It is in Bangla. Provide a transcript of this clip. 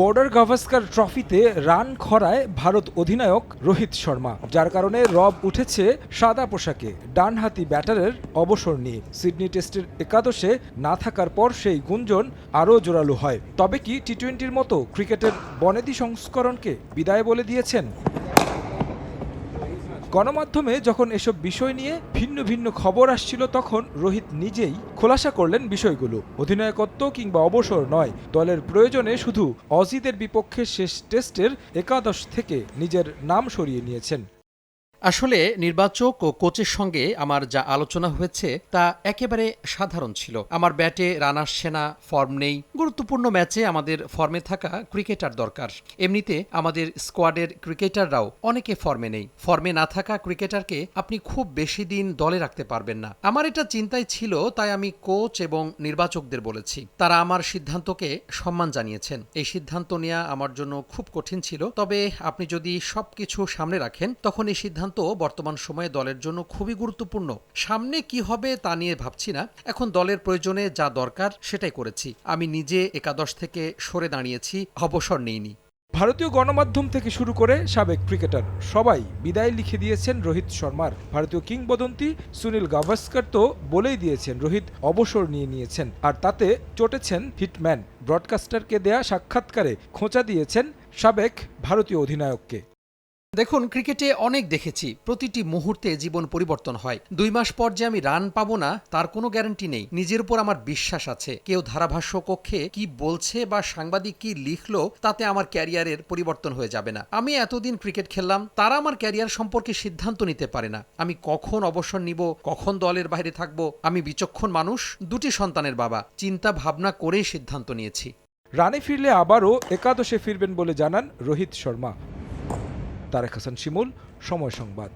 বর্ডার গাভাস্কার ট্রফিতে রান খরায় ভারত অধিনায়ক রোহিত শর্মা, যার কারণে রব উঠেছে সাদা পোশাকে। ডানহাতি ব্যাটারের অবসর নিয়ে। সিডনি টেস্টের একাদশে না থাকার পর সেই গুঞ্জন আরও জোরালো হয়। তবে কি টি টোয়েন্টির মতো ক্রিকেটের বনেদি সংস্করণকে বিদায় বলে দিয়েছেন? গণমাধ্যমে যখন এসব বিষয় নিয়ে ভিন্ন ভিন্ন খবর আসছিল, তখন রোহিত নিজেই খোলাসা করলেন বিষয়গুলো। অধিনায়কত্ব কিংবা অবসর নয়, দলের প্রয়োজনে শুধু অজিদের বিপক্ষে শেষ টেস্টের একাদশ থেকে নিজের নাম সরিয়ে নিয়েছেন। আসলে নির্বাচক ও কোচের সঙ্গে আমার যা আলোচনা হয়েছে তা একেবারে সাধারণ ছিল। আমার ব্যাটে রান আসছে না ফর্ম নেই। গুরুত্বপূর্ণ ম্যাচে আমাদের ফর্মে থাকা ক্রিকেটার দরকার। এমনিতে আমাদের স্কোয়াডের ক্রিকেটাররাও অনেকে ফর্মে নেই। ফর্মে না থাকা ক্রিকেটারকে আপনি খুব বেশি দিন দলে রাখতে পারবেন না। আমার এটা চিন্তায় ছিল, তাই আমি কোচ এবং নির্বাচকদের বলেছি। তারা আমার সিদ্ধান্তকে সম্মান জানিয়েছেন। এই সিদ্ধান্ত নেওয়া আমার জন্য খুব কঠিন ছিল। তবে আপনি যদি সবকিছু সামনে রাখেন, তখন এই সিদ্ধান্ত বর্তমান সময়ে দলের জন্য খুবই গুরুত্বপূর্ণ। সামনে কি হবে তা নিয়ে ভাবছি না। এখন দলের প্রয়োজনে যা দরকার সেটাই করেছি। আমি নিজে একাদশ থেকে সরে দাঁড়িয়েছি, অবসর নেইনি। ভারতীয় গণমাধ্যম থেকে শুরু করে সাবেক ক্রিকেটার সবাই বিদায় লিখে দিয়েছেন রোহিত শর্মার। ভারতীয় কিংবদন্তি সুনীল গাভাস্কর তো বলেই দিয়েছেন রোহিত অবসর নিয়ে নিয়েছেন। আর তাতে চটেছেন হিটম্যান। ব্রডকাস্টারকে দেয়া সাক্ষাৎকারে খোঁচা দিয়েছেন সাবেক ভারতীয় অধিনায়ককে। দেখুন, ক্রিকেটে অনেক দেখেছি। প্রতিটি মুহূর্তে জীবন পরিবর্তন হয়। দুই মাস পর যে আমি রান পাবো না, তার কোনো গ্যারান্টি নেই। নিজের উপর আমার বিশ্বাস আছে। কেউ ধারাভাষ্য কক্ষে কি বলছে বা সাংবাদিক কি লিখলো, তাতে আমার ক্যারিয়ারের পরিবর্তন হয়ে যাবে না। আমি এতদিন ক্রিকেট খেললাম, তারা আমার ক্যারিয়ার সম্পর্কে সিদ্ধান্ত নিতে পারে না। আমি কখন অবসর নিব, কখন দলের বাইরে থাকব, আমি বিচক্ষণ মানুষ, দুটি সন্তানের বাবা। চিন্তা ভাবনা করেই সিদ্ধান্ত নিয়েছি। রানে ফিরলে আবারও একাদশে ফিরবেন বলে জানান রোহিত শর্মা। তারেক হাসান শিমুল সময় সংবাদ।